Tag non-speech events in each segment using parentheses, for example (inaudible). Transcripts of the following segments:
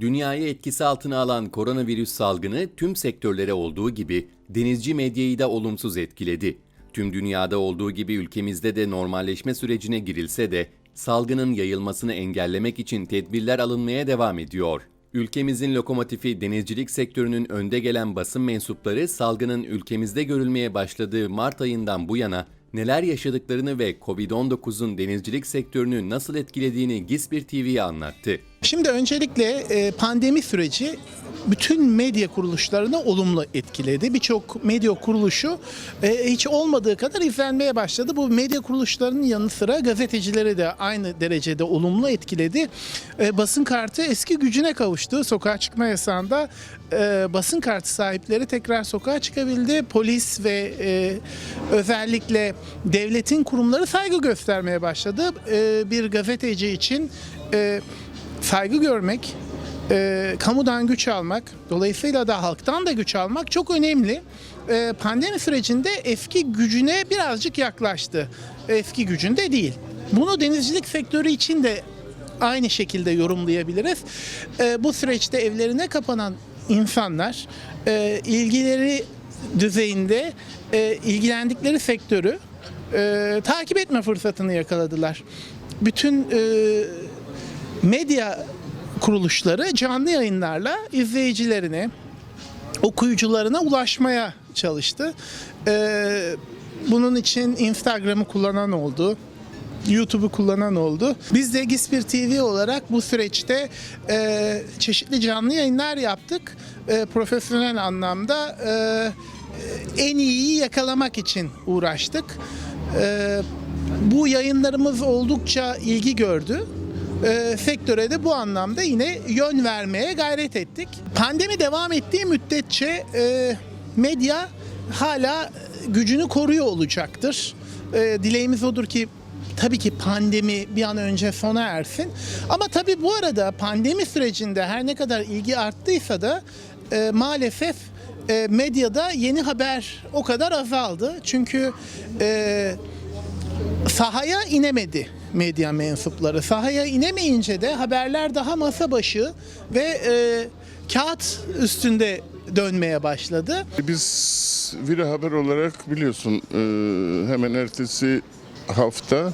Dünyayı etkisi altına alan koronavirüs salgını tüm sektörlere olduğu gibi denizci medyayı da olumsuz etkiledi. Tüm dünyada olduğu gibi ülkemizde de normalleşme sürecine girilse de salgının yayılmasını engellemek için tedbirler alınmaya devam ediyor. Ülkemizin lokomotifi denizcilik sektörünün önde gelen basın mensupları salgının ülkemizde görülmeye başladığı Mart ayından bu yana neler yaşadıklarını ve Covid-19'un denizcilik sektörünü nasıl etkilediğini Gisbir TV'ye anlattı. Şimdi öncelikle e, pandemi süreci bütün medya kuruluşlarını olumlu etkiledi. Birçok medya kuruluşu e, hiç olmadığı kadar izlenmeye başladı. Bu medya kuruluşlarının yanı sıra gazetecileri de aynı derecede olumlu etkiledi. E, Basın kartı eski gücüne kavuştu. Sokağa çıkma yasağında basın kartı sahipleri tekrar sokağa çıkabildi. Polis ve özellikle devletin kurumları saygı göstermeye başladı. Bir gazeteci için saygı görmek, e, kamudan güç almak, dolayısıyla da halktan da güç almak çok önemli. E, pandemi sürecinde eski gücüne birazcık yaklaştı. Eski gücünde değil. Bunu denizcilik sektörü için de aynı şekilde yorumlayabiliriz. E, bu süreçte evlerine kapanan insanlar e, ilgileri düzeyinde e, ilgilendikleri sektörü e, takip etme fırsatını yakaladılar. Bütün e, medya kuruluşları canlı yayınlarla izleyicilerine, okuyucularına ulaşmaya çalıştı. Ee, bunun için Instagram'ı kullanan oldu. YouTube'u kullanan oldu. Biz de Gispir TV olarak bu süreçte e, çeşitli canlı yayınlar yaptık. E, profesyonel anlamda e, en iyiyi yakalamak için uğraştık. E, bu yayınlarımız oldukça ilgi gördü. E, sektöre de bu anlamda yine yön vermeye gayret ettik. Pandemi devam ettiği müddetçe e, medya hala gücünü koruyor olacaktır. E, dileğimiz odur ki tabii ki pandemi bir an önce sona ersin. Ama tabii bu arada pandemi sürecinde her ne kadar ilgi arttıysa da e, maalesef e, medyada yeni haber o kadar azaldı. Çünkü e, sahaya inemedi medya mensupları. Sahaya inemeyince de haberler daha masa başı ve e, kağıt üstünde dönmeye başladı. Biz Vira Haber olarak biliyorsun e, hemen ertesi hafta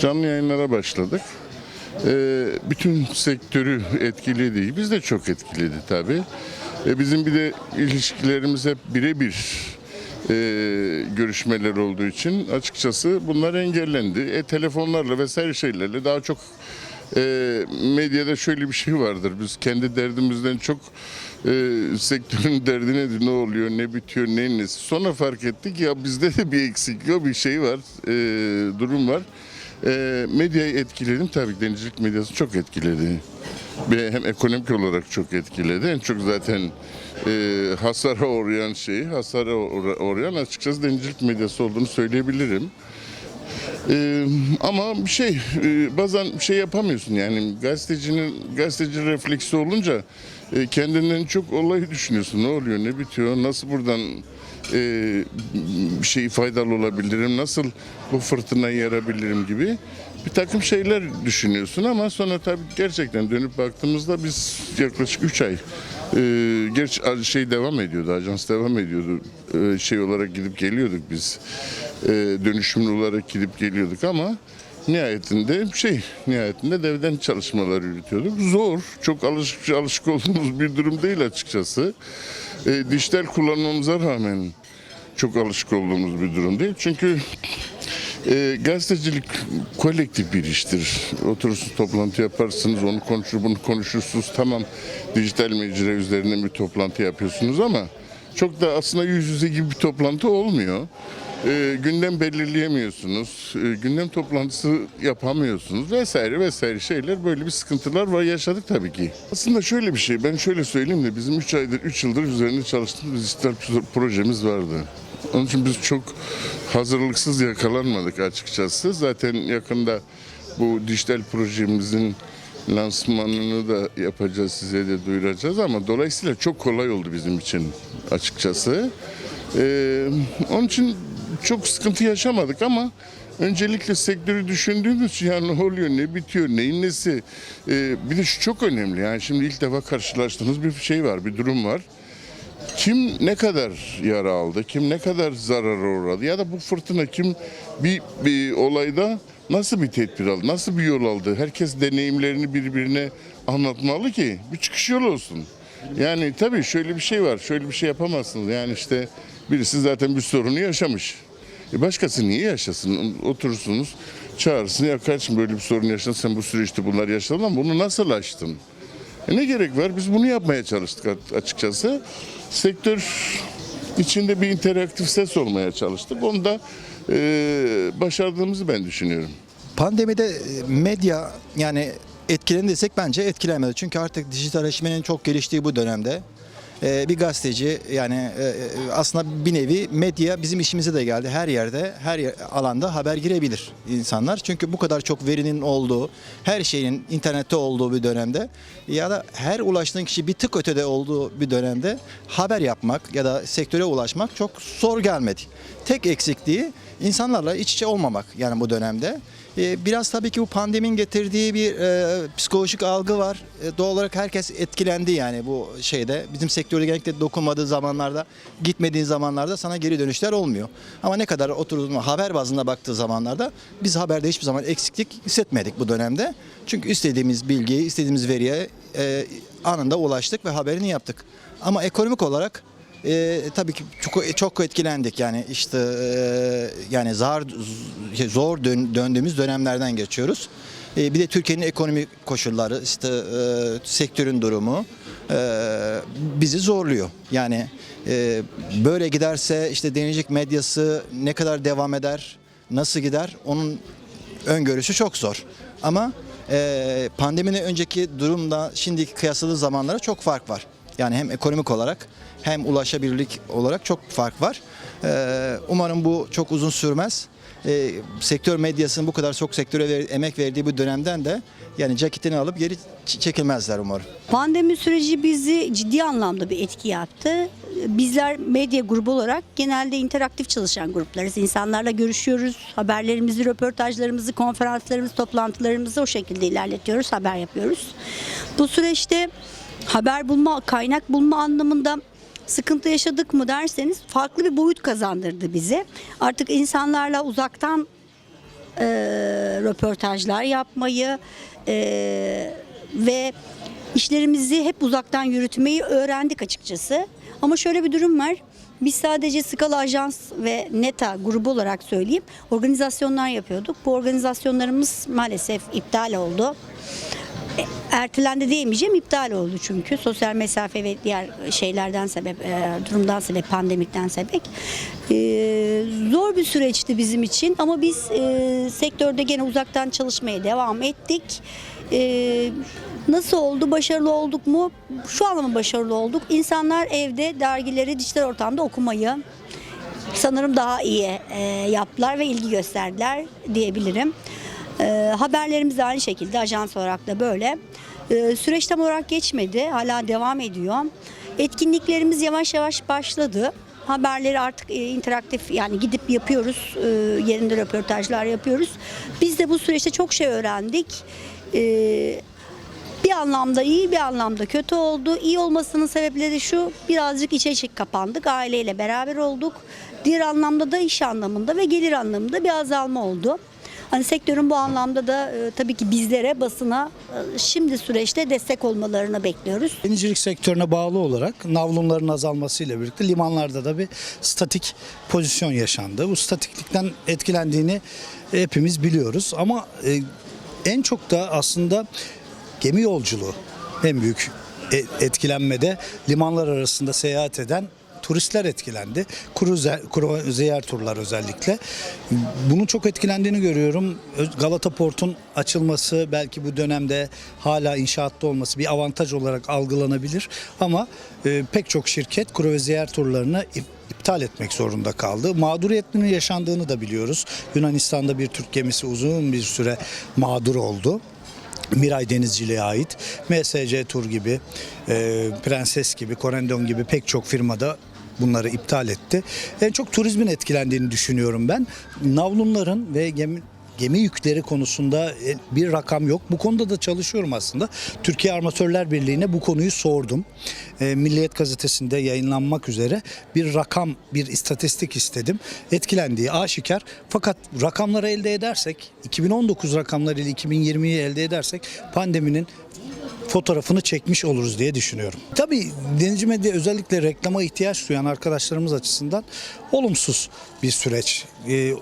canlı yayınlara başladık. E, Bütün sektörü etkiledi. Biz de çok etkiledi tabii. E, Bizim bir de ilişkilerimiz hep birebir e, görüşmeler olduğu için açıkçası bunlar engellendi. E, telefonlarla vesaire şeylerle daha çok e, medyada şöyle bir şey vardır. Biz kendi derdimizden çok e, sektörün (laughs) derdi nedir, ne oluyor, ne bitiyor, ne nesi. Sonra fark ettik ya bizde de bir eksik yok, bir şey var, e, durum var. E, medyayı etkiledim tabii ki denizcilik medyası çok etkiledi. Ve hem ekonomik olarak çok etkiledi. En çok zaten e, hasara uğrayan şeyi, hasara uğra- uğrayan açıkçası denizcilik medyası olduğunu söyleyebilirim. Ee, ama bir şey e, bazen bir şey yapamıyorsun yani gazetecinin gazeteci refleksi olunca e, kendinden çok olayı düşünüyorsun ne oluyor ne bitiyor nasıl buradan e, şey faydalı olabilirim nasıl bu fırtınayı yarabilirim gibi bir takım şeyler düşünüyorsun ama sonra tabii gerçekten dönüp baktığımızda biz yaklaşık 3 ay e, gerçi şey devam ediyordu ajans devam ediyordu. E, şey olarak gidip geliyorduk biz. E, dönüşümlü olarak gidip geliyorduk ama nihayetinde şey nihayetinde devden çalışmalar yürütüyorduk. Zor, çok alışık alışık olduğumuz bir durum değil açıkçası. E, dijital kullanmamıza rağmen çok alışık olduğumuz bir durum değil. Çünkü e, gazetecilik kolektif bir iştir. Oturursunuz toplantı yaparsınız, onu konuşur, bunu konuşursunuz. Tamam dijital mecra üzerine bir toplantı yapıyorsunuz ama çok da aslında yüz yüze gibi bir toplantı olmuyor. E, gündem belirleyemiyorsunuz, e, gündem toplantısı yapamıyorsunuz vesaire vesaire şeyler böyle bir sıkıntılar var yaşadık tabii ki. Aslında şöyle bir şey ben şöyle söyleyeyim de bizim 3 aydır 3 yıldır üzerinde çalıştığımız dijital projemiz vardı. Onun için biz çok hazırlıksız yakalanmadık açıkçası. Zaten yakında bu dijital projemizin lansmanını da yapacağız, size de duyuracağız ama dolayısıyla çok kolay oldu bizim için açıkçası. Ee, onun için çok sıkıntı yaşamadık ama öncelikle sektörü düşündüğümüz için yani ne oluyor, ne bitiyor, neyin nesi. Ee, bir de şu çok önemli yani şimdi ilk defa karşılaştığımız bir şey var, bir durum var. Kim ne kadar yara aldı, kim ne kadar zarara uğradı ya da bu fırtına kim bir, bir olayda nasıl bir tedbir aldı, nasıl bir yol aldı? Herkes deneyimlerini birbirine anlatmalı ki bir çıkış yolu olsun. Yani tabii şöyle bir şey var, şöyle bir şey yapamazsınız. Yani işte birisi zaten bir sorunu yaşamış. E başkası niye yaşasın? Oturursunuz, çağırırsın ya kardeşim böyle bir sorun yaşadın, sen bu süreçte bunlar yaşadın ama bunu nasıl aştın? E ne gerek var? Biz bunu yapmaya çalıştık açıkçası. Sektör içinde bir interaktif ses olmaya çalıştık. Onu da e, başardığımızı ben düşünüyorum. Pandemide e, medya yani etkilendi desek bence etkilemedi. Çünkü artık dijitalleşmenin çok geliştiği bu dönemde e, bir gazeteci yani e, e, aslında bir nevi medya bizim işimize de geldi. Her yerde, her alanda haber girebilir insanlar. Çünkü bu kadar çok verinin olduğu, her şeyin internette olduğu bir dönemde ya da her ulaştığın kişi bir tık ötede olduğu bir dönemde haber yapmak ya da sektöre ulaşmak çok zor gelmedi. Tek eksikliği insanlarla iç içe olmamak yani bu dönemde. Ee, Biraz tabii ki bu pandeminin getirdiği bir e, psikolojik algı var. E, doğal olarak herkes etkilendi yani bu şeyde. Bizim sektörde genellikle dokunmadığı zamanlarda, gitmediğin zamanlarda sana geri dönüşler olmuyor. Ama ne kadar oturduğun haber bazında baktığı zamanlarda biz haberde hiçbir zaman eksiklik hissetmedik bu dönemde. Çünkü istediğimiz bilgiye, istediğimiz veriye e, anında ulaştık ve haberini yaptık. Ama ekonomik olarak e, tabii ki çok çok etkilendik yani işte e, yani zar zor dön- döndüğümüz dönemlerden geçiyoruz. E, bir de Türkiye'nin ekonomik koşulları işte e, sektörün durumu e, bizi zorluyor. Yani e, böyle giderse işte deneyecek medyası ne kadar devam eder, nasıl gider onun öngörüsü çok zor. Ama e, pandeminin önceki durumda şimdiki kıyasladığı zamanlara çok fark var. Yani hem ekonomik olarak hem ulaşabilirlik olarak çok fark var. E, umarım bu çok uzun sürmez. E, sektör medyasının bu kadar çok sektöre emek verdiği bu dönemden de yani ceketini alıp geri çekilmezler umarım. Pandemi süreci bizi ciddi anlamda bir etki yaptı. Bizler medya grubu olarak genelde interaktif çalışan gruplarız. İnsanlarla görüşüyoruz. Haberlerimizi, röportajlarımızı, konferanslarımızı, toplantılarımızı o şekilde ilerletiyoruz, haber yapıyoruz. Bu süreçte haber bulma, kaynak bulma anlamında sıkıntı yaşadık mı derseniz farklı bir boyut kazandırdı bize. Artık insanlarla uzaktan e, röportajlar yapmayı e, ve işlerimizi hep uzaktan yürütmeyi öğrendik açıkçası. Ama şöyle bir durum var. Biz sadece Skala Ajans ve NETA grubu olarak söyleyeyim organizasyonlar yapıyorduk. Bu organizasyonlarımız maalesef iptal oldu. Ertelendi diyemeyeceğim iptal oldu çünkü sosyal mesafe ve diğer şeylerden sebep e, durumdan sebep pandemikten sebep E, zor bir süreçti bizim için ama biz e, sektörde gene uzaktan çalışmaya devam ettik. E, nasıl oldu başarılı olduk mu şu anlamda başarılı olduk İnsanlar evde dergileri dijital ortamda okumayı sanırım daha iyi e, yaptılar ve ilgi gösterdiler diyebilirim. E, haberlerimiz de aynı şekilde ajans olarak da böyle. E, süreç tam olarak geçmedi. Hala devam ediyor. Etkinliklerimiz yavaş yavaş başladı. Haberleri artık e, interaktif yani gidip yapıyoruz. E, yerinde röportajlar yapıyoruz. Biz de bu süreçte çok şey öğrendik. E, bir anlamda iyi bir anlamda kötü oldu. İyi olmasının sebepleri şu birazcık içe içe kapandık. Aileyle beraber olduk. Diğer anlamda da iş anlamında ve gelir anlamında bir azalma oldu. Hani sektörün bu anlamda da e, tabii ki bizlere basına e, şimdi süreçte destek olmalarını bekliyoruz. Denizcilik sektörüne bağlı olarak navlunların azalmasıyla birlikte limanlarda da bir statik pozisyon yaşandı. Bu statiklikten etkilendiğini hepimiz biliyoruz ama e, en çok da aslında gemi yolculuğu en büyük e- etkilenmede limanlar arasında seyahat eden turistler etkilendi. Kruzer, kruziyer turlar özellikle. Bunun çok etkilendiğini görüyorum. Galata Port'un açılması belki bu dönemde hala inşaatta olması bir avantaj olarak algılanabilir. Ama e, pek çok şirket kruziyer turlarını ip- iptal etmek zorunda kaldı. Mağduriyetinin yaşandığını da biliyoruz. Yunanistan'da bir Türk gemisi uzun bir süre mağdur oldu. Miray Denizciliğe ait MSC Tur gibi, e, Prenses gibi, Corendon gibi pek çok firmada bunları iptal etti. En çok turizmin etkilendiğini düşünüyorum ben. Navlunların ve gemi gemi yükleri konusunda e, bir rakam yok. Bu konuda da çalışıyorum aslında. Türkiye Armatörler Birliği'ne bu konuyu sordum. E, Milliyet gazetesinde yayınlanmak üzere bir rakam, bir istatistik istedim. Etkilendiği aşikar. Fakat rakamları elde edersek, 2019 rakamları ile 2020'yi elde edersek pandeminin fotoğrafını çekmiş oluruz diye düşünüyorum. Tabii denizci medya özellikle reklama ihtiyaç duyan arkadaşlarımız açısından olumsuz bir süreç. Ee,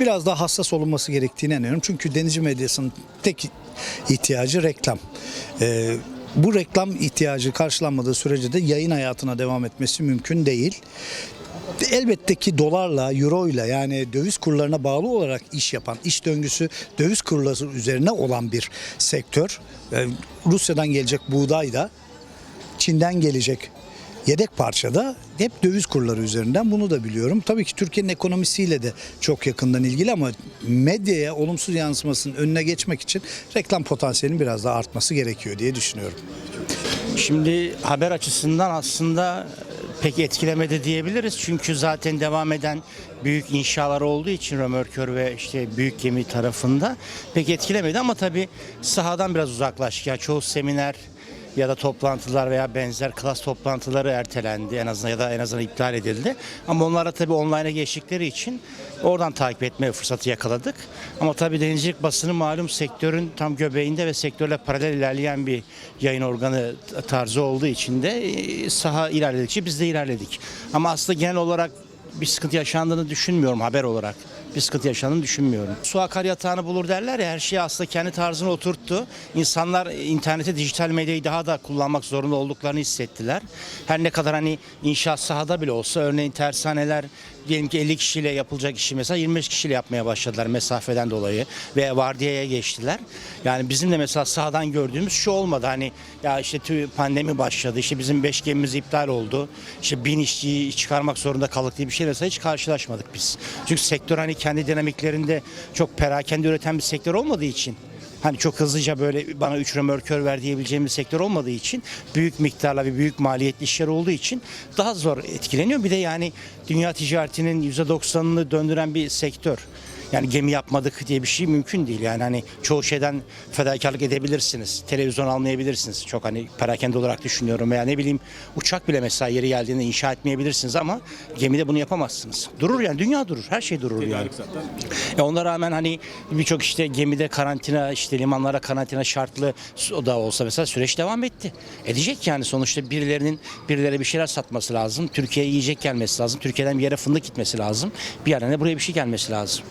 biraz daha hassas olunması gerektiğine inanıyorum. Çünkü denizci medyasının tek ihtiyacı reklam. Ee, bu reklam ihtiyacı karşılanmadığı sürece de yayın hayatına devam etmesi mümkün değil. Elbette ki dolarla, euroyla yani döviz kurlarına bağlı olarak iş yapan, iş döngüsü döviz kurları üzerine olan bir sektör. Ee, Rusya'dan gelecek buğday da, Çin'den gelecek yedek parça da hep döviz kurları üzerinden bunu da biliyorum. Tabii ki Türkiye'nin ekonomisiyle de çok yakından ilgili ama medyaya olumsuz yansımasının önüne geçmek için reklam potansiyelinin biraz daha artması gerekiyor diye düşünüyorum. Şimdi haber açısından aslında pek etkilemedi diyebiliriz. Çünkü zaten devam eden büyük inşalar olduğu için römörkör ve işte büyük gemi tarafında pek etkilemedi ama tabii sahadan biraz uzaklaştık. Yani çoğu seminer ya da toplantılar veya benzer klas toplantıları ertelendi en azından ya da en azından iptal edildi. Ama onlara tabii online'a geçtikleri için oradan takip etme fırsatı yakaladık. Ama tabii denizcilik basını malum sektörün tam göbeğinde ve sektörle paralel ilerleyen bir yayın organı tarzı olduğu için de e, saha ilerledikçe biz de ilerledik. Ama aslında genel olarak bir sıkıntı yaşandığını düşünmüyorum haber olarak. Bir sıkıntı yaşandığını düşünmüyorum. Su akar yatağını bulur derler ya her şeyi aslında kendi tarzına oturttu. İnsanlar interneti, dijital medyayı daha da kullanmak zorunda olduklarını hissettiler. Her ne kadar hani inşaat sahada bile olsa örneğin tersaneler diyelim ki 50 kişiyle yapılacak işi mesela 25 kişiyle yapmaya başladılar mesafeden dolayı ve vardiyaya geçtiler. Yani bizim de mesela sahadan gördüğümüz şu olmadı hani ya işte tü- pandemi başladı işte bizim 5 gemimiz iptal oldu işte bin işçiyi çıkarmak zorunda kaldık diye bir şey mesela hiç karşılaşmadık biz. Çünkü sektör hani kendi dinamiklerinde çok perakende üreten bir sektör olmadığı için Hani çok hızlıca böyle bana 3 römörkör ver diyebileceğim bir sektör olmadığı için büyük miktarla ve büyük maliyetli işler olduğu için daha zor etkileniyor. Bir de yani dünya ticaretinin %90'ını döndüren bir sektör. Yani gemi yapmadık diye bir şey mümkün değil. Yani hani çoğu şeyden fedakarlık edebilirsiniz. Televizyon almayabilirsiniz. Çok hani perakende olarak düşünüyorum. Veya ne bileyim uçak bile mesela yeri geldiğinde inşa etmeyebilirsiniz ama gemide bunu yapamazsınız. Durur yani dünya durur. Her şey durur yani. E ona rağmen hani birçok işte gemide karantina işte limanlara karantina şartlı o da olsa mesela süreç devam etti. Edecek yani sonuçta birilerinin birilere bir şeyler satması lazım. Türkiye'ye yiyecek gelmesi lazım. Türkiye'den bir yere fındık gitmesi lazım. Bir yerden de buraya bir şey gelmesi lazım.